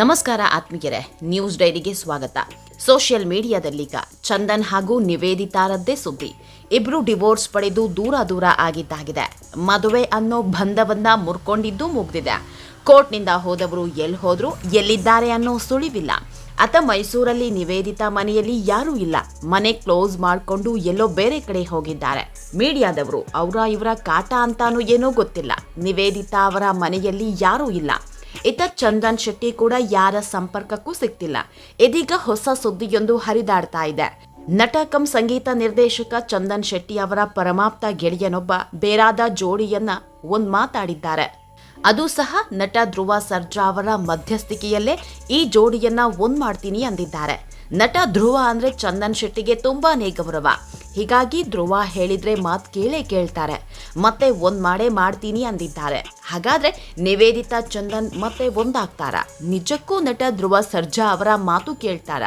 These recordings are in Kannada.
ನಮಸ್ಕಾರ ಆತ್ಮೀಯರೇ, ನ್ಯೂಸ್ ಡೈರಿಗೆ ಸ್ವಾಗತ. ಸೋಷಿಯಲ್ ಮೀಡಿಯಾದಲ್ಲೀಗ ಚಂದನ್ ಹಾಗೂ ನಿವೇದಿತಾರದ್ದೇ ಸುದ್ದಿ. ಇಬ್ರು ಡಿವೋರ್ಸ್ ಪಡೆದು ದೂರ ದೂರ ಆಗಿದ್ದಾಗಿದೆ. ಮದುವೆ ಅನ್ನೋ ಬಂಧವನ್ನ ಮುರ್ಕೊಂಡಿದ್ದು ಮುಗ್ದಿದೆ. ಕೋರ್ಟ್ನಿಂದ ಹೋದವರು ಎಲ್ಲಿ ಹೋದ್ರು, ಎಲ್ಲಿದ್ದಾರೆ ಅನ್ನೋ ಸುಳಿವಿಲ್ಲ. ಅತ ಮೈಸೂರಲ್ಲಿ ನಿವೇದಿತಾ ಮನೆಯಲ್ಲಿ ಯಾರೂ ಇಲ್ಲ. ಮನೆ ಕ್ಲೋಸ್ ಮಾಡಿಕೊಂಡು ಎಲ್ಲೋ ಬೇರೆ ಕಡೆ ಹೋಗಿದ್ದಾರೆ. ಮೀಡಿಯಾದವರು ಅವರ ಇವರ ಕಾಟ ಅಂತಾನೂ ಏನೋ ಗೊತ್ತಿಲ್ಲ. ನಿವೇದಿತಾ ಅವರ ಮನೆಯಲ್ಲಿ ಯಾರೂ ಇಲ್ಲ. ಇತ ಚಂದನ್ ಶೆಟ್ಟಿ ಕೂಡ ಯಾರ ಸಂಪರ್ಕಕ್ಕೂ ಸಿಗ್ತಿಲ್ಲ ಇದೀಗ ಹೊಸ ಸುದ್ದಿಯೊಂದು ಹರಿದಾಡ್ತಾ ಇದೆ. ನಟ ಕಂ ಸಂಗೀತ ನಿರ್ದೇಶಕ ಚಂದನ್ ಶೆಟ್ಟಿ ಅವರ ಪರಮಾಪ್ತ ಗೆಳೆಯನೊಬ್ಬ ಬೇರಾದ ಜೋಡಿಯನ್ನ ಒಂದ್ ಮಾತಾಡಿದ್ದಾರೆ. ಅದು ಸಹ ನಟ ಧ್ರುವ ಸರ್ಜಾ ಅವರ ಮಧ್ಯಸ್ಥಿಕೆಯಲ್ಲೇ ಈ ಜೋಡಿಯನ್ನ ಒಂದ್ ಮಾಡ್ತೀನಿ ಅಂದಿದ್ದಾರೆ. ನಟ ಧ್ರುವ ಅಂದ್ರೆ ಚಂದನ್ ಶೆಟ್ಟಿಗೆ ತುಂಬಾನೇ ಗೌರವ. ಹೀಗಾಗಿ ಧ್ರುವ ಹೇಳಿದ್ರೆ ಮಾತ್ ಕೇಳೇ ಕೇಳ್ತಾರೆ. ಮತ್ತೆ ಒಂದ್ ಮಾಡೇ ಮಾಡ್ತೀನಿ ಅಂದಿದ್ದಾರೆ. ಹಾಗಾದ್ರೆ ನಿವೇದಿತಾ ಚಂದನ್ ಮತ್ತೆ ಒಂದಾಗ್ತಾರ? ನಿಜಕ್ಕೂ ನಟ ಧ್ರುವ ಸರ್ಜಾ ಅವರ ಮಾತು ಕೇಳ್ತಾರ?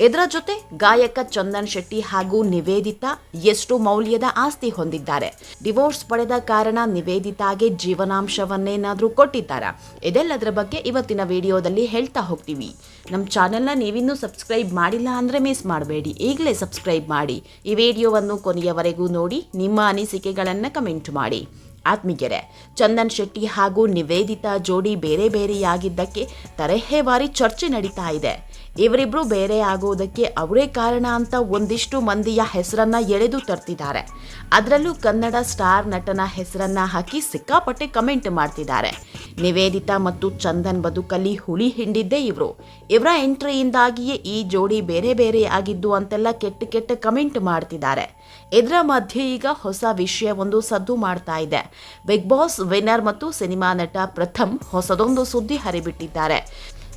ಇದರ ಜೊತೆ ಗಾಯಕ ಚಂದನ್ ಶೆಟ್ಟಿ ಹಾಗೂ ನಿವೇದಿತಾ ಎಷ್ಟು ಮೌಲ್ಯದ ಆಸ್ತಿ ಹೊಂದಿದ್ದಾರೆ. ಡಿವೋರ್ಸ್ ಪಡೆದ ಕಾರಣ ನಿವೇದಿತಾಗೆ ಜೀವನಾಂಶವನ್ನೇನಾದರೂ ಕೊಟ್ಟಿದ್ದಾರಾ? ಇದೆಲ್ಲದರ ಬಗ್ಗೆ ಇವತ್ತಿನ ವಿಡಿಯೋದಲ್ಲಿ ಹೇಳ್ತಾ ಹೋಗ್ತೀವಿ. ನಮ್ಮ ಚಾನೆಲ್ನ ನೀವಿನ್ನೂ ಸಬ್ಸ್ಕ್ರೈಬ್ ಮಾಡಿಲ್ಲ ಅಂದರೆ ಮಿಸ್ ಮಾಡಬೇಡಿ. ಈಗಲೇ ಸಬ್ಸ್ಕ್ರೈಬ್ ಮಾಡಿ. ಈ ವಿಡಿಯೋವನ್ನು ಕೊನೆಯವರೆಗೂ ನೋಡಿ, ನಿಮ್ಮ ಅನಿಸಿಕೆಗಳನ್ನು ಕಮೆಂಟ್ ಮಾಡಿ. ಆತ್ಮೀಯರೇ, ಚಂದನ್ ಶೆಟ್ಟಿ ಹಾಗೂ ನಿವೇದಿತಾ ಜೋಡಿ ಬೇರೆ ಬೇರೆಯಾಗಿದ್ದಕ್ಕೆ ತರಹೇವಾರಿ ಚರ್ಚೆ ನಡೀತಾ ಇದೆ. ಇವರಿಬ್ರು ಬೇರೆ ಆಗೋದಕ್ಕೆ ಅವರೇ ಕಾರಣ ಅಂತ ಒಂದಿಷ್ಟು ಮಂದಿಯ ಹೆಸರನ್ನ ಎಳೆದು ತರ್ತಿದ್ದಾರೆ. ಅದರಲ್ಲೂ ಕನ್ನಡ ಸ್ಟಾರ್ ನಟನ ಹೆಸರನ್ನ ಹಾಕಿ ಸಿಕ್ಕಾಪಟ್ಟೆ ಕಮೆಂಟ್ ಮಾಡ್ತಿದ್ದಾರೆ. ನಿವೇದಿತಾ ಮತ್ತು ಚಂದನ್ ಬದುಕಲ್ಲಿ ಹುಳಿ ಹಿಂಡಿದ್ದೇ ಇವರು. ಇವರ ಎಂಟ್ರಿಯಿಂದಾಗಿಯೇ ಈ ಜೋಡಿ ಬೇರೆ ಬೇರೆ ಆಗಿದ್ದು ಅಂತೆಲ್ಲ ಕೆಟ್ಟ ಕೆಟ್ಟ ಕಮೆಂಟ್ ಮಾಡ್ತಿದ್ದಾರೆ. ಇದರ ಮಧ್ಯೆ ಈಗ ಹೊಸ ವಿಷಯವೊಂದು ಸದ್ದು ಮಾಡ್ತಾ ಇದೆ. ಬಿಗ್ ಬಾಸ್ ವಿನ್ನರ್ ಮತ್ತು ಸಿನಿಮಾ ನಟ ಪ್ರಥಮ್ ಹೊಸದೊಂದು ಸುದ್ದಿ ಹರಿಬಿಟ್ಟಿದ್ದಾರೆ.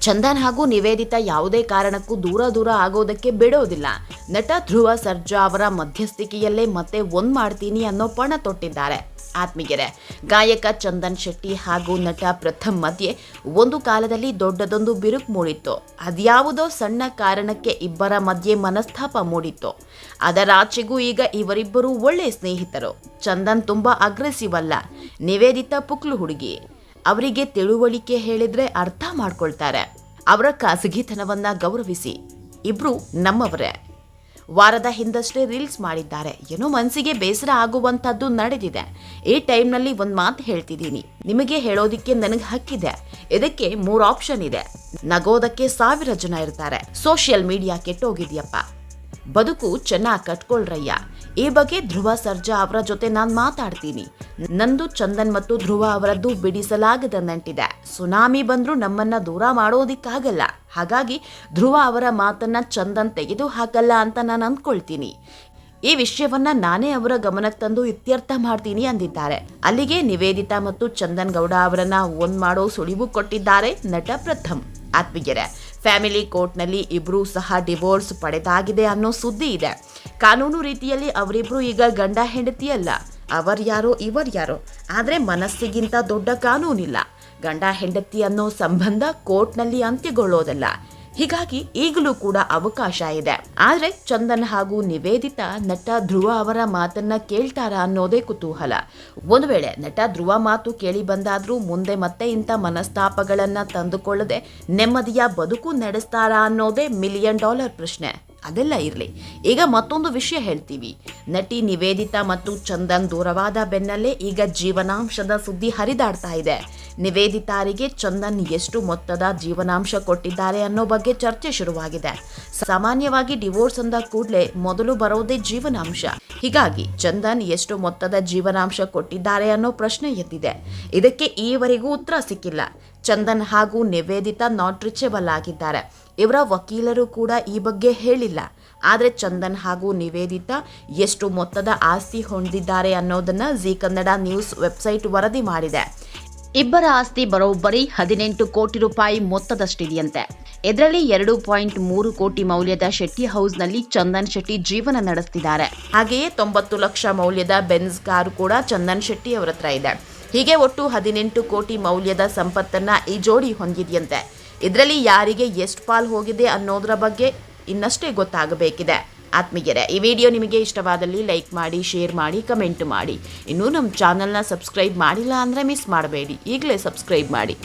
ಚಂದನ್ ಹಾಗೂ ನಿವೇದಿತ ಯಾವುದೇ ಕಾರಣಕ್ಕೂ ದೂರ ದೂರ ಆಗೋದಕ್ಕೆ ಬಿಡೋದಿಲ್ಲ. ನಟ ಧ್ರುವ ಸರ್ಜಾ ಅವರ ಮಧ್ಯಸ್ಥಿಕೆಯಲ್ಲೇ ಮತ್ತೆ ಒಂದ್ ಮಾಡ್ತೀನಿ ಅನ್ನೋ ಪಣ ತೊಟ್ಟಿದ್ದಾರೆ. ಆತ್ಮೀಯರೇ, ಗಾಯಕ ಚಂದನ್ ಶೆಟ್ಟಿ ಹಾಗೂ ನಟ ಪ್ರಥಮ್ ಮಧ್ಯೆ ಒಂದು ಕಾಲದಲ್ಲಿ ದೊಡ್ಡದೊಂದು ಬಿರುಕು ಮೂಡಿತ್ತು. ಅದ್ಯಾವುದೋ ಸಣ್ಣ ಕಾರಣಕ್ಕೆ ಇಬ್ಬರ ಮಧ್ಯೆ ಮನಸ್ತಾಪ ಮೂಡಿತ್ತು. ಅದರಾಚೆಗೂ ಈಗ ಇವರಿಬ್ಬರು ಒಳ್ಳೆ ಸ್ನೇಹಿತರು. ಚಂದನ್ ತುಂಬಾ ಅಗ್ರೆಸಿವ್ ಅಲ್ಲ. ನಿವೇದಿತ ಪುಕ್ಲು ಹುಡುಗಿ. ಅವರಿಗೆ ತಿಳುವಳಿಕೆ ಹೇಳಿದ್ರೆ ಅರ್ಥ ಮಾಡ್ಕೊಳ್ತಾರೆ. ಅವರ ಖಾಸಗಿತನವನ್ನ ಗೌರವಿಸಿ. ಇಬ್ರು ನಮ್ಮವರೇ. ವಾರದ ಹಿಂದಷ್ಟೇ ರೀಲ್ಸ್ ಮಾಡಿದ್ದಾರೆ. ಏನೋ ಮನಸ್ಸಿಗೆ ಬೇಸರ ಆಗುವಂಥದ್ದು ನಡೆದಿದೆ. ಈ ಟೈಮ್ನಲ್ಲಿ ಒಂದು ಮಾತು ಹೇಳ್ತಿದ್ದೀನಿ. ನಿಮಗೆ ಹೇಳೋದಿಕ್ಕೆ ನನಗೆ ಹಕ್ಕಿದೆ. ಇದಕ್ಕೆ ಮೂರು ಆಪ್ಷನ್ ಇದೆ. ನಗೋದಕ್ಕೆ ಸಾವಿರ ಜನ ಇರ್ತಾರೆ. ಸೋಷಿಯಲ್ ಮೀಡಿಯಾ ಕೆಟ್ಟೋಗಿದ್ಯಪ್ಪ. ಬದುಕು ಚೆನ್ನಾಗಿ ಕಟ್ಕೊಳ್ರಯ್ಯ. ಈ ಬಗ್ಗೆ ಧ್ರುವ ಸರ್ಜಾ ಅವರ ಜೊತೆ ನಾನು ಮಾತಾಡ್ತೀನಿ. ನಂದು ಚಂದನ್ ಮತ್ತು ಧ್ರುವ ಅವರದ್ದು ಬಿಡಿಸಲಾಗದ ನಂಟಿದೆ. ಸುನಾಮಿ ಬಂದರೂ ನಮ್ಮನ್ನ ದೂರ ಮಾಡೋದಿಕ್ಕಾಗಲ್ಲ. ಹಾಗಾಗಿ ಧ್ರುವ ಅವರ ಮಾತನ್ನ ಚಂದನ್ ತೆಗೆದು ಹಾಕಲ್ಲ ಅಂತ ನಾನು ಅಂದ್ಕೊಳ್ತೀನಿ. ಈ ವಿಷಯವನ್ನ ನಾನೇ ಅವರ ಗಮನಕ್ಕೆ ತಂದು ಇತ್ಯರ್ಥ ಮಾಡ್ತೀನಿ ಅಂದಿದ್ದಾರೆ. ಅಲ್ಲಿಗೆ ನಿವೇದಿತಾ ಮತ್ತು ಚಂದನ್ ಗೌಡ ಅವರನ್ನ ಓನ್ ಮಾಡೋ ಸುಳಿವು ಕೊಟ್ಟಿದ್ದಾರೆ ನಟ ಪ್ರಥಮ್. ಆತ್ಮೀಯರೇ, ಫ್ಯಾಮಿಲಿ ಕೋರ್ಟ್ನಲ್ಲಿ ಇಬ್ಬರೂ ಸಹ ಡಿವೋರ್ಸ್ ಪಡೆದಾಗಿದೆ ಅನ್ನೋ ಸುದ್ದಿ ಇದೆ. ಕಾನೂನು ರೀತಿಯಲ್ಲಿ ಅವರಿಬ್ರು ಈಗ ಗಂಡ ಹೆಂಡತಿ ಹೆಂಡತಿಯಲ್ಲ ಅವರ್ಯಾರೋ ಇವರ್ಯಾರೋ ಆದರೆ ಮನಸ್ಸಿಗಿಂತ ದೊಡ್ಡ ಕಾನೂನಿಲ್ಲ. ಗಂಡ ಹೆಂಡತಿ ಅನ್ನೋ ಸಂಬಂಧ ಕೋರ್ಟ್ನಲ್ಲಿ ಅಂತ್ಯಗೊಳ್ಳೋದಲ್ಲ. ಹೀಗಾಗಿ ಈಗಲೂ ಕೂಡ ಅವಕಾಶ ಇದೆ. ಆದರೆ ಚಂದನ್ ಹಾಗೂ ನಿವೇದಿತ ನಟ ಧ್ರುವ ಅವರ ಮಾತನ್ನ ಕೇಳ್ತಾರ ಅನ್ನೋದೇ ಕುತೂಹಲ. ಒಂದು ವೇಳೆ ನಟ ಧ್ರುವ ಮಾತು ಕೇಳಿ ಬಂದಾದ್ರೂ ಮುಂದೆ ಮತ್ತೆ ಇಂಥ ಮನಸ್ತಾಪಗಳನ್ನ ತಂದುಕೊಳ್ಳದೆ ನೆಮ್ಮದಿಯ ಬದುಕು ನಡೆಸ್ತಾರಾ ಅನ್ನೋದೇ ಮಿಲಿಯನ್ ಡಾಲರ್ ಪ್ರಶ್ನೆ. ಅದೆಲ್ಲ ಇರಲಿ. ಈಗ ಮತ್ತೊಂದು ವಿಷಯ ಹೇಳ್ತೀವಿ. ನಟಿ ನಿವೇದಿತಾ ಮತ್ತು ಚಂದನ್ ದೂರವಾದ ಬೆನ್ನಲ್ಲೇ ಈಗ ಜೀವನಾಂಶದ ಸುದ್ದಿ ಹರಿದಾಡ್ತಾ ಇದೆ. ನಿವೇದಿತಾರಿಗೆ ಚಂದನ್ ಎಷ್ಟು ಮೊತ್ತದ ಜೀವನಾಂಶ ಕೊಟ್ಟಿದ್ದಾರೆ ಅನ್ನೋ ಬಗ್ಗೆ ಚರ್ಚೆ ಶುರುವಾಗಿದೆ. ಸಾಮಾನ್ಯವಾಗಿ ಡಿವೋರ್ಸ್ ಅಂದ ಕೂಡಲೇ ಮೊದಲು ಬರೋದೇ ಜೀವನಾಂಶ. ಹೀಗಾಗಿ ಚಂದನ್ ಎಷ್ಟು ಮೊತ್ತದ ಜೀವನಾಂಶ ಕೊಟ್ಟಿದ್ದಾರೆ ಅನ್ನೋ ಪ್ರಶ್ನೆ ಎದ್ದಿದೆ. ಇದಕ್ಕೆ ಈವರೆಗೂ ಉತ್ತರ ಸಿಕ್ಕಿಲ್ಲ. ಚಂದನ್ ಹಾಗೂ ನಿವೇದಿತಾ ನಾಟ್ ರಿಚೇಬಲ್ ಆಗಿದ್ದಾರೆ. ಇವರ ವಕೀಲರು ಕೂಡ ಈ ಬಗ್ಗೆ ಹೇಳಿಲ್ಲ. ಆದರೆ ಚಂದನ್ ಹಾಗೂ ನಿವೇದಿತ ಎಷ್ಟು ಮೊತ್ತದ ಆಸ್ತಿ ಹೊಂದಿದ್ದಾರೆ ಅನ್ನೋದನ್ನ ಜಿ ಕನ್ನಡ ನ್ಯೂಸ್ ವೆಬ್ಸೈಟ್ ವರದಿ ಮಾಡಿದೆ. ಇಬ್ಬರ ಆಸ್ತಿ ಬರೋಬ್ಬರಿ ಹದಿನೆಂಟು ಕೋಟಿ ರೂಪಾಯಿ ಮೊತ್ತದಷ್ಟಿದೆಯಂತೆ. ಇದರಲ್ಲಿ ಎರಡು ಪಾಯಿಂಟ್ ಮೂರು ಕೋಟಿ ಮೌಲ್ಯದ ಶೆಟ್ಟಿ ಹೌಸ್ನಲ್ಲಿ ಚಂದನ್ ಶೆಟ್ಟಿ ಜೀವನ ನಡೆಸ್ತಿದ್ದಾರೆ. ಹಾಗೆಯೇ ತೊಂಬತ್ತು ಲಕ್ಷ ಮೌಲ್ಯದ ಬೆನ್ಸ್ ಕಾರು ಕೂಡ ಚಂದನ್ ಶೆಟ್ಟಿ ಅವರ ಹತ್ರ ಇದೆ. ಹೀಗೆ ಒಟ್ಟು ಹದಿನೆಂಟು ಕೋಟಿ ಮೌಲ್ಯದ ಸಂಪತ್ತನ್ನ ಈ ಜೋಡಿ ಹೊಂದಿದೆಯಂತೆ. ಇದರಲ್ಲಿ ಯಾರಿಗೆ ಎಷ್ಟು ಪಾಲ್ ಹೋಗಿದೆ ಅನ್ನೋದರ ಬಗ್ಗೆ ಇನ್ನಷ್ಟೇ ಗೊತ್ತಾಗಬೇಕಿದೆ. ಆತ್ಮೀಯರೇ, ಈ ವಿಡಿಯೋ ನಿಮಗೆ ಇಷ್ಟವಾದಲ್ಲಿ ಲೈಕ್ ಮಾಡಿ, ಶೇರ್ ಮಾಡಿ, ಕಮೆಂಟ್ ಮಾಡಿ. ಇನ್ನೂ ನಮ್ಮ ಚಾನಲ್ನ ಸಬ್ಸ್ಕ್ರೈಬ್ ಮಾಡಿಲ್ಲ ಅಂದರೆ ಮಿಸ್ ಮಾಡಬೇಡಿ. ಈಗಲೇ ಸಬ್ಸ್ಕ್ರೈಬ್ ಮಾಡಿ.